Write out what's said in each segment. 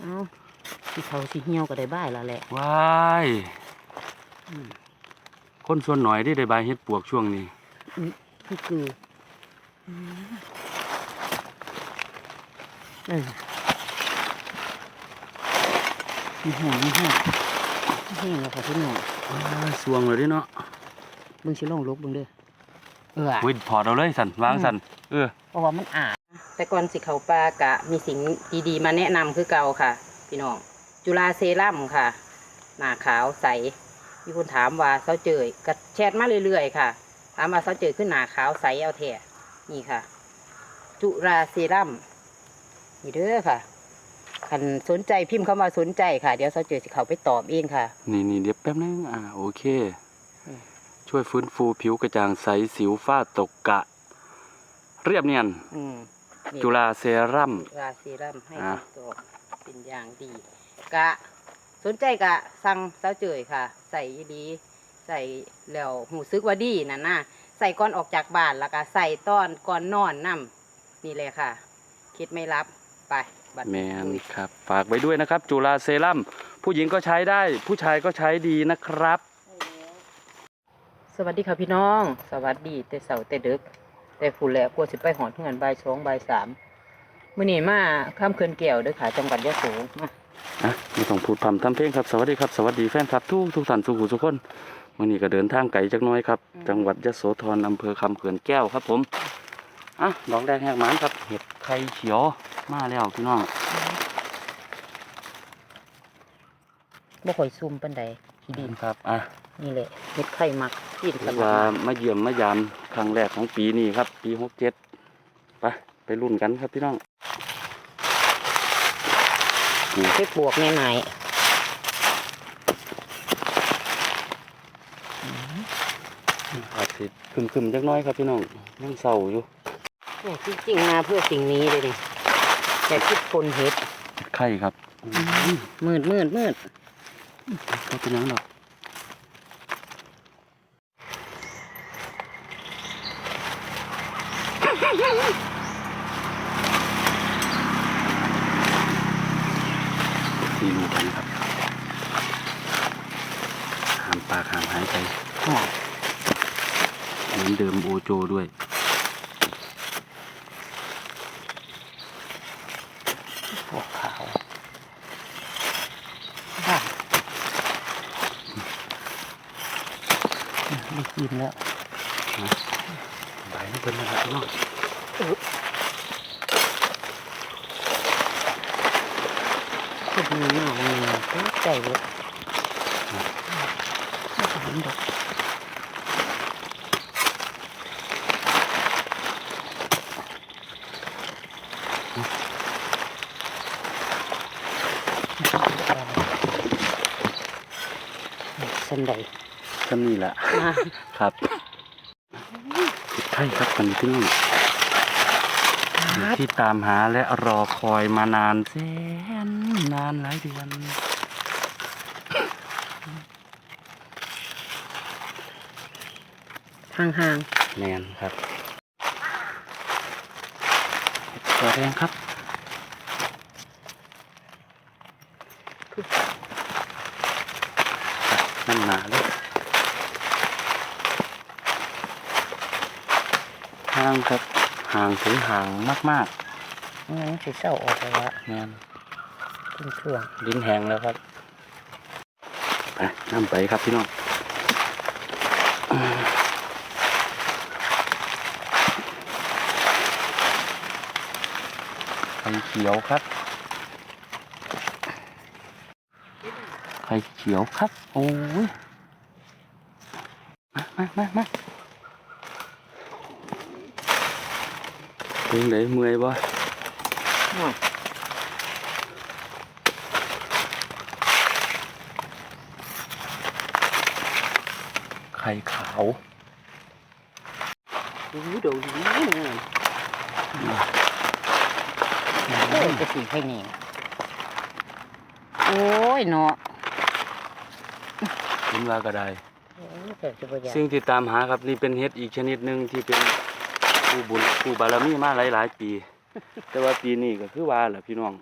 เอาสิเขาสิเหี่ยวก็ได้บ้ายแล้วแหละว้ายอืมคนส่วนหน่อยที่ได้ใบเฮ็ดปวกช่วงนี้คือคืออืมเออมีแห้งมีแห้งมีแห้งแล้วค่ะพี่น้องว้ายสวงเลยเดิเนาะเบิ่งสิลองลบเบิ่งเด้อเออวิถอดเอาเลยสันวางสันเออเพราะว่ามันอาด แต่ก่อนสิเขาปลากะมีสิ่งดีๆ มาแนะนำคือเก่าค่ะ พี่น้อง จุฬาเซรั่มค่ะ หน้าขาวใส มีคนถามว่าเสาเจยก็แชทมาเรื่อยๆค่ะ ถามว่าเสาเจยขึ้นหน้าขาวใสเอาแท้นี่ค่ะ จุฬาเซรั่มนี่เด้อค่ะคันสนใจพิมพ์เข้ามาสนใจค่ะ เดี๋ยวเสาเจยสิเขาไปตอบเองค่ะ นี่นี่เดี๋ยวแป๊บนึงอ่าโอเคอืมช่วยฟื้นฟูผิวกระจ่างใสสิวฝ้าตกกะ เรียบเนียน อืม นี่จุฬาเซรั่ม จุฬาเซรั่มให้อะคำตอบเป็นอย่างดีกะสนใจกะสั่งเสาเจยค่ะ ใส่อีดีใส่แล้วหูซึกว่าดีนั่นน่ะใส่ก่อนออกจากบ้านแล้วก็ใส่ตอนก่อนนอนนํนี่เลยค่ะ คิดไม่รับไปบัดแมนี้นลุยครับ ฝากไว้ด้วยนะครับ จุฬาเซรั่มผู้หญิงก็ใช้ได้ ผู้ชายก็ใช้ดีนะครับ สวัสดีค่ะพี่น้อง สวัสดีแต่เสาแต่ดึก แต่ฟูแหละกลัวสิไปหอดเงินบ่ายสองบ่ายสามมื่อนี้มาข้ามเขื่อนแก้วเด้อค่ะจังหวัดยะโสมานะไม่ต้องพูดพร่ำทำเพลงครับ สวัสดีครับ สวัสดีแฟนครับทุกทุกท่านทุกผู้ทุกคนวันนี้ก็เดินทางไกลจักหน้อยครับจังหวัดยโสธรอำเภอคำเขื่อนแก้วครับผม อะดอกแดงแหกหมานครับ เห็ดไข่เขียว มาแล้วพี่น้อง บ่ค่อยซุ่มปันใดขี้ดินครับ อะ นี่แหละเฮ็ดไข่มักกินถืกัอนว่ามาเยี่ยมมายามครั้งแรกของปีนี้ครับ ปีหกเจ็ดไปไปรุ่นกันครับพี่น้องนี่เฮ็ดบวกง่ายอาจสิคึมๆจักหน้อยครับพี่น้องยังเศร้าอยู่ๆเนี่ยจริงๆมาเพื่อสิ่งนี้เลยนี่แต่คิดคนเฮ็ดเห็ดไข่ครับ มืดมืดมืดก็เป็นหยังดอก มีรูกันครับหามปากหามหายใจเหมือนเดิมโอโจด้วยพวกขาวบ้าได้กินแล้วใบนี่เป็ นอะไรพี่น้องคิดมีหน้ามีตั้งใจเลยไม่เห็นดอกสันใดก็นี่แหละ ครับใช่ครับคนนี้พี่น้อง ครับที่ตามหาและรอคอยมานานแสนนานหลายเดือน ห่างแมนครับตัวแดงครับ นั่นหนาเลยห่างครับ ห่างถึงห่างมากๆงั้นสิเศร้าออกไปละๆแมนกินเครื่องลิ้นแห้งแล้วครับไปนั่ไปครับพี่น้องไข่เขียวครับ ไข่เขียวครับ โอ้ย มามามามา เป็นไงเมื่อยบ่หน่อยไข่ขาวดูเดี๋ยวดูนี่โอ้ยจะสีไข่เหนียวโอ้ยเนาะกินว่าก็ได้โอ้ยแต่จะประหยัดสิ่งที่ตามหาครับนี่เป็นเห็ดอีกชนิดหนึ่งที่เป็น ผู้บุญผู้บารมีมาหลายๆปี แต่ว่าปีนี้ก็คือว่าแหละพี่น้อง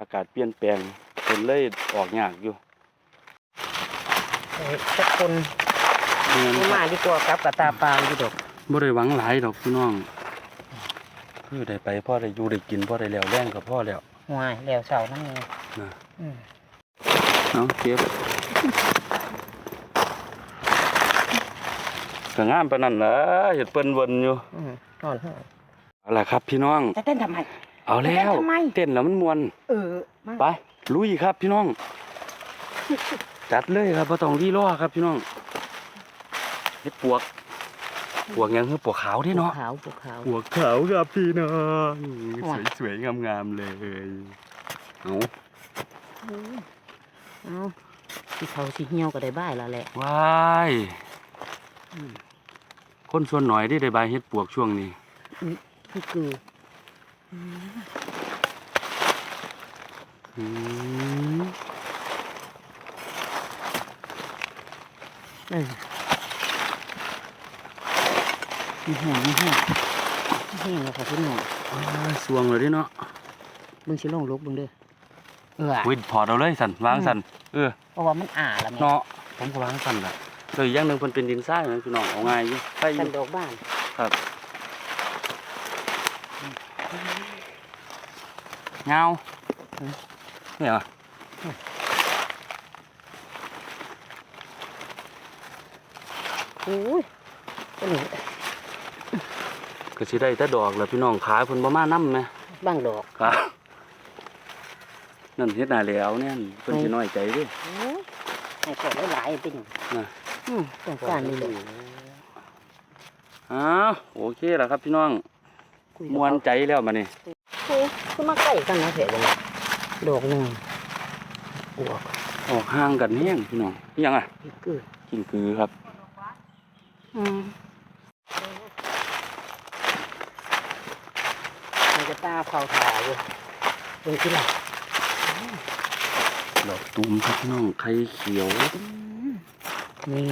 อากาศเปลี่ยนแปลงเพิ่นเลยออกยากอยู่เอ้ยสักคนแม่นบ่มาดีกว่าครับกับตาปลาอยู่ดอกบ่ได้หวังหลายดอกพี่น้องคือได้ไปพ่อได้อยู่ได้กินพ่อได้แล้วแรงกับพ่อแล้วห่วยแล้วเช้านั่นไงนะอืมเอาเก็บก็งามปานนั้นล่ะเฮ็ดเปิ้นวนอยู่ อืมนอนห้องเอาล่ะครับ พี่น้อง จะเต้นทำไม เอาแล้วทำไม เต้นแล้วมันม่วน เออมาไปลุยครับพี่น้อง จัดเลยครับบ่ต้องรีรอครับพี่น้องเฮ็ดปวก ปวกหยังคือปวกขาวเด้เนาะ ขาวปวกขาวปวกขาวครับพี่น้องว้าสวยๆ งามๆ เลยเอาเอาสิเขาสิเหี่ยวก็ได้บ้ายแล้วแหละว้าย คนส่วนหน่อยที่ได้ใบายเฮ็ดปวกช่วงนี้คือคืออืมเออมีแห้งมีแห้งมีแห้งแล้วค่ะพี่น้องว้ายสวงเลยเดิเนาะเบิ่งสิลองลกเบิ่งเด้อเออวิดพอดเอาเลยสันวางสันเออเพราะว่ามันอ่าแล้วแม่เนาะผมก็วางสันละ เลยอีกอย่างหนึ่งเพิ่นเป็นดินทรายนะพี่น้องเอาง่ายอยู่ใช่อกัยู่นดอกบ้านครับเงาเนี่ยเหรอโอ้ยตัวนี้ก็สิได้แต่ดอกแหล้วพี่น้องขายเพิ่นบ่มานำแหมบางดอกครับนั่นเฮ็ดหน้าแหล้วเนี่ยเพิ่นสิน้อยใจเดิโอ้ยให้ขอหลายๆเป็นน่ะ อืมต้องการนี่เลยอ้าวโอเคแล้วครับพี่น้องคุยมวนใจแล้วมานี่โอ้ยคือมาใกล้กันนะเถอะบ่เนี่ยดอกหนึงอวกออกห่างกันแฮงพี่น้องอิหยังอะนี่คือกินคือครับอืมมันจะตาเผาถ่าอยู่เป็นที่หลักดอกตูมครับพี่น้องไข่เขียว นี่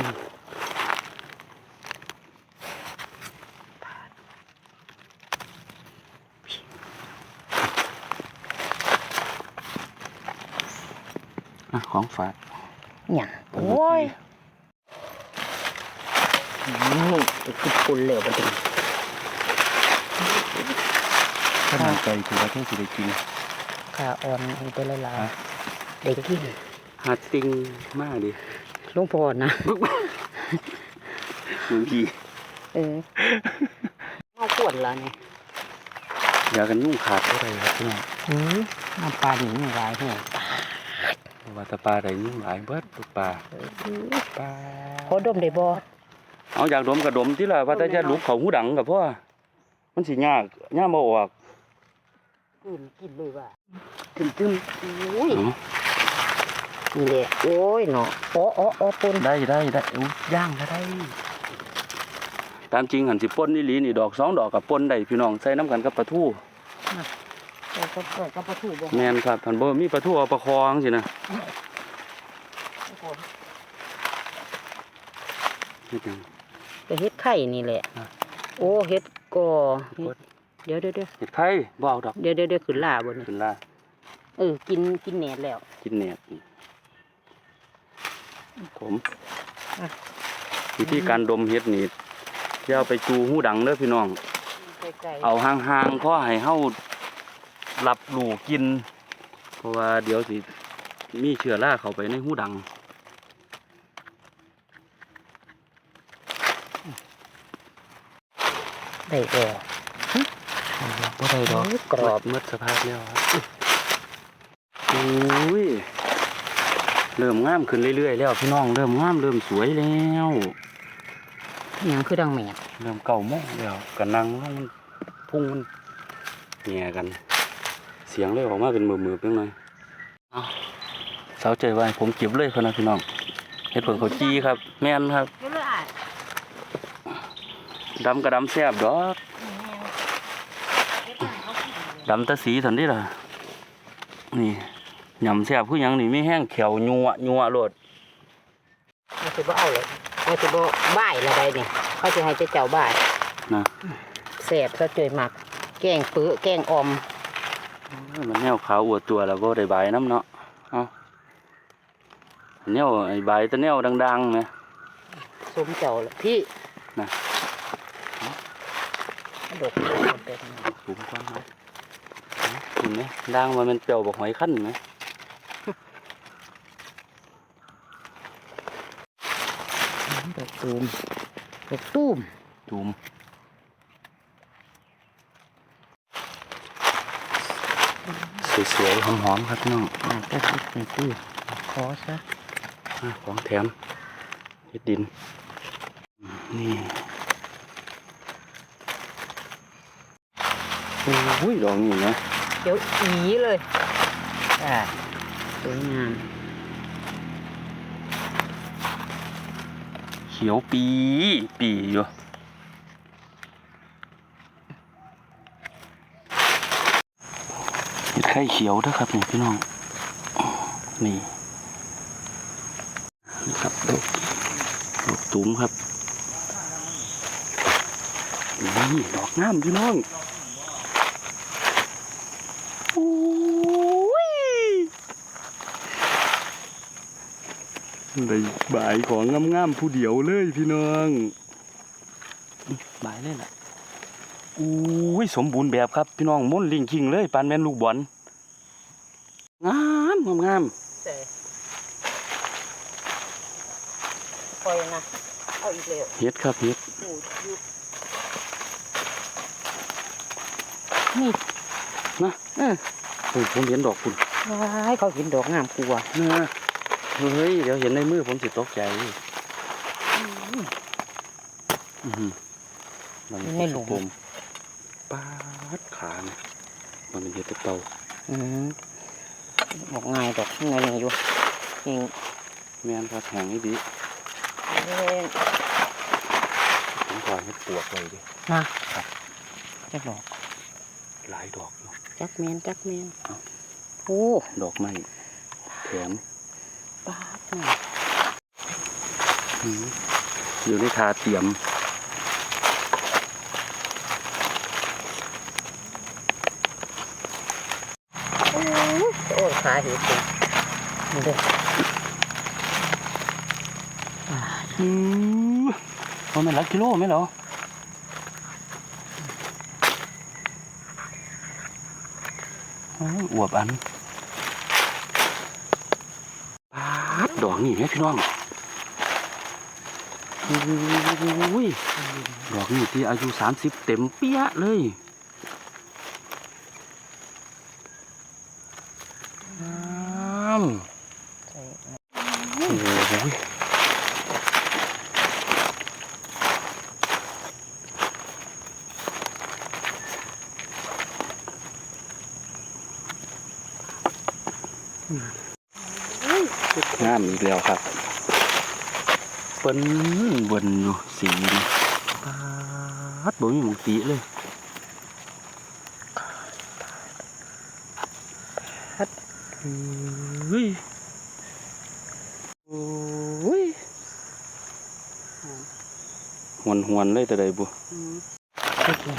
อะของฝากหยังโอ้ยอืมคือปุ่นเหลวมันเป็นถ้ามันใจคือว่าเท่สิได้กินขาอ่อนมีแต่ละลายฮะเด็กกินหาติงมากดิ หลุงพ่อนะมือพี่เออเอาขวดละเนี่ยอย่ากันยุ่งขาดเท่าไรครับพี่น้องอืมน้ำปลาหนีไม่ร้ายแห้งเพราะว่าแตะปลาใดยุ่งหลายเบิดทุกปลาปลาพอดมได้บ่เอาอยากดมก็ดมที่ละว่าแต่จะลุกเขาหูดังกับพ่อมันสิยากย่ามบ่ออกกินกินเลยว่ะตึมตึมโอ้ยเอา นี่แหละโอ้ยเนาะอ๋ออ๋ออ๋อปนได้ได้ได้อุ๊ยย่างก็ได้ ตามจริงหันสิป่นนี่หลีนี่ดอกสองดอกกับป่นได้พี่น้องใส่น้ำกันกับปลาทูแล้วก็เปิดกับประตูบ่แม่นครับท่านบ่มีปลาทูเอาปลาคอจังซี่นะเฮ็ดหยังก็เฮ็ดไข่นี่แหละอะโอ้เฮ็ดก่อเฮ็ดเดี๋ยวเดี๋ยวเดี๋ยวเฮ็ดไข่บ่เอาดอกเดี๋ยวเดี๋ยวเดี๋ยวขึ้นลาบ่นี่ขึ้นล่าเออกินกินแหนดแล้ว กินแหนบ ผมอะวิธีการดมเฮ็ดนี่อย่าเอาไปจูหูดังเด้อพี่น้องไกลเอาห่างๆเพราะให้เฮารับรู้กิน เพราะว่าเดี๋ยวสิมีเชื้อราเข้าไปในหูดังๆได้แก่บ่ได้ดอกกรอบหมดสภาพแล้วครับอุ้ย เริ่มงามขึ้นเรื่อยๆแล้วพี่น้องเริ่มงามเริ่มสวยแล้วหยังคือดังแม่นเริ่มเก่าโมงแล้วกันนั่งลงมันพุ่งมันแง่กัน เสียงเลยออกมาเป็นมือๆเพียงหน่อยเอาเสาใจไว้ผมเก็บเลยพะนะพี่น้องเฮ็ดเพิ่งเขาจี้ครับ แม่นครับเดี๋ยวเลยอะดำกระดำแซ่บดอกดำแตะสีสันนี่ล่ะนี่ ยำแซ่บคือหยังนี่ไม่แห้งเขียวยัวยัวโลดมันสิบ่เอาเลยมันสิบ่บ่ายละได้นี่เขาจะให้เจ้าเจ้าบ่ายนะแซ่บซะจ่อยมัก แกงเปื้อแกงออมเอ้ยมันแนวขาวอวดตัวแล้วบ่ได้ใบน้ำเนาะเอาแนวไอ้ใบแต่แนวดังๆไหมสมเจ้าเลยพี่น่ะ ดกเป็นสูงกว่าไหมเห็นไหมดังมันเป็นเปรียวบอกหอยขั้นไหม ดอกตูมดอกตูมจูมสวยๆหอมๆครับพี่น้องอ่าก็คิดในตู้ขอซะอะของแถมเฮ็ดดินอืมนี่โอ้ยดอกนี่นะเดี๋ยวอีเลยอ่าสวยงาม เขียวปี ปีอยู่เห็ดไข่เขียวนะครับนี่พี่น้อง นี่ นี่ครับดอกดอกตุ้มครับ นี่ดอกงามพี่น้องโอ้ย ได้บายของงามๆผู้เดียวเลยพี่น้องบายเลยล่ะอุ้ยสมบูรณ์แบบครับพี่น้องม้วนลิงคิงเลยปานแม่นลูกบอลงามงามงามเสปล่อยนะเอาอีกแล้วเฮ็ดครับเฮ็ดโอ้ยอยู่นี่นะเออโอ้ยผมเห็นดอกคุณว้ายเขาเห็นดอกงามกลัวนะ เฮ้ยเดี๋ยวเห็นในมือผมสิตกใจอื้อหือมันในหลุมผมปาดขาเนี่ยมันเป็นเห็ดเต่าอืมบอกง่ายดอกข้างในนี่อยู่เองแม่นครับแหงนี่ดีเล่นผมถอยให้ปวดเลยดินะจักดอก หลายดอกอยู่จักเมนจักเมนเอาโอ้ดอกไม้แถม ปาดน่ะอื้ออยู่ในทาเตรียมโอ้ยโอ้ยขาเห็ดเลยนี่เด้ออ่าอือมันเป็นหลักกิโลไหมเหรออ้าวอวบอันปา ดอกนี่ไหมพี่น้องอุ้ยดอกนี่ที่อายุสามสิบเต็มเปี้ยะเลยงาม ใส่ โอ้โหงามอีกแล้วครับเปิ้นเวนอยู่สีนี่ปาด บ่มีหมองตีเลยเฮ้ยโอ้ยหวนหวนๆเลยแต่ใดบุอืมเห็ดเลย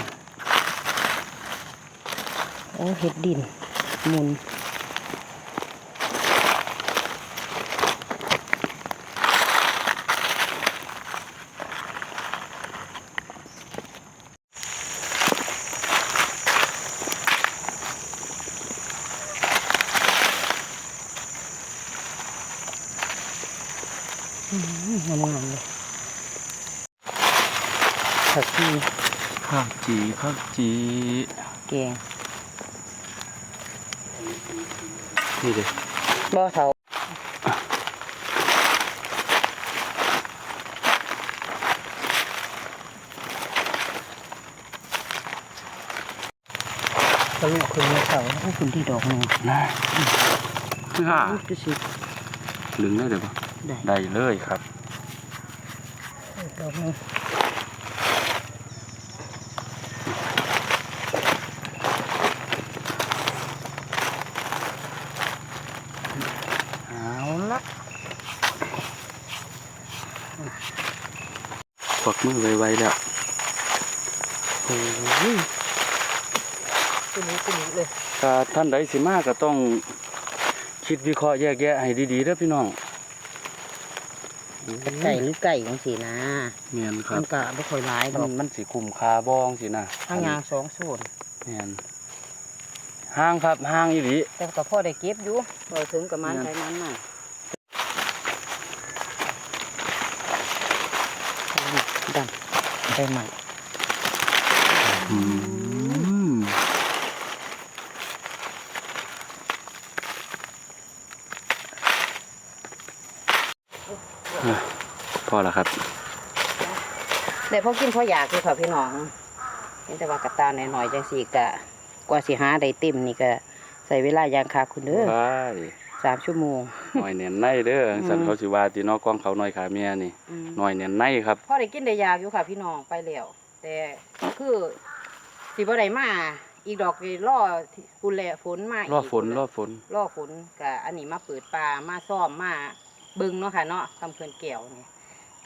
โอ้เห็ดดินหมุน อืมงามๆเลยผักชีข้าวจีข้าวจีแกงนี่เลยบ่เท่าเขาลูกคืนเสาโอ้คุณที่ดอกหนึงนะฮ่าดูสิลึงได้เดี๋ยวปะ ได้ได้เลยครับดอกหนึงเอาละควักมือไวๆแล้วโอ้ยตัวนี้ตัวนี้เลยคก็ท่านใดสิมาก็ต้องคิดวิเคราะห์แยกแยะให้ดีๆเด้อพี่น้อง ไก่หรือไก่ของสีนะแม่นครัมับนก็ไม่ค่อยร้ายดมัอนกมันสิคุ้มค่าบ้องสินะข้างยางสองส่วนแม่นห้างครับห้างอีหลีแต่ก็พ่อได้เก็บอยู่พอถึงกับมันเนี่ยใช้มันมาดำได้ใหม่อืม พอแล้วครับแต่พอกินพออยากเลยค่ะพี่น้องเห็นแต่ว่ากระตาหน่อยๆจังสี่กะกว่าสิหาได้เต็มนี่ก็ใส่เวลายางคาคุณเด้อว้ายสามชั่วโมงหน่อยเนียนในเด้ออืมสันเขาสิว่าตีนอกกล้องเขาหน่อยขาเมียนี่หน่อยเนียนในครับพ่อได้กินได้ยากอยู่ค่ะพี่น้องไปแล้วแต่คือสิบ่ได้มาอีกดอกนี่รอคุณแลฝนมาอีกรอฝนรอฝนรอฝนกะอันนี้มาเปิดปลามาซ่อมมาเบึงเนาะค่ะเนาะทำเพื่อนแก้วนี่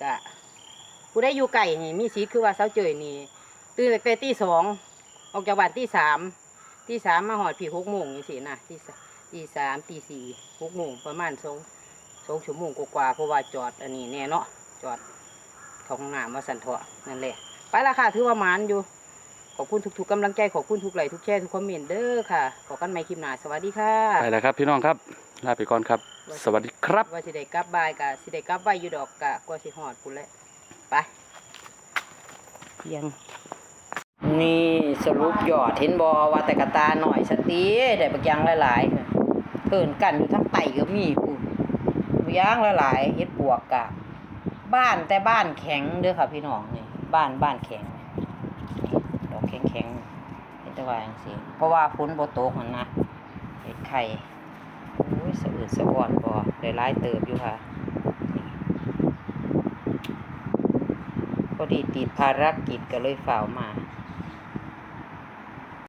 กะผู้ได้อยู่ไก่นี่มีสีคือว่าเช้าเจยนี่ตื่นแต่ตีสองออกจากบ้านตีสามตีสามมาหอดผีหกโมงนี่สินะตีตีสามตีสี่หกโมงประมาณสองสองชั่วโมงกว่าๆเพราะว่าจอดอันนี้แน่เนาะจอดเข้องน้ำมาสันเถาะนั่นแหละไปละค่ะถือว่ามานอยู่ขอบคุณทุกๆกำลังใจขอบคุณทุกไลค์ทุกแชร์ทุกคอมเมนต์เด้อค่ะขอกันใหม่คลิปหน้าสวัสดีค่ะไปแล้วครับ พี่น้องครับลาไปก่อนครับ สวัสดีครับ ว่าสิได้กลับบายกะสิได้กลับใบอยู่ดอกกะกว่าสิหอดพุ่นแหละไปยังนี่สรุปยอดเห็นบอว่าแต่กระตาหน่อยสตีได้บักอยางหลายๆเพิ่นกันอยู่ทั้งไตก็มีปุ่นบักอยางหลายๆเฮ็ดปวกกะ บ้านแต่บ้านแข็งเด้อค่ะพี่น้องนี่บ้านบ้านแข็งดอกแข็งแข็งๆเห็นแต่ว่าจังซี่เพราะว่าฝนบ่ตกมันนะเห็ดไข่โอ้ยสะอืดสะอ่อนพ อได้หลายเติบอยู่ค่ะพอดีติดภารกิจก็เลยฝ่ามา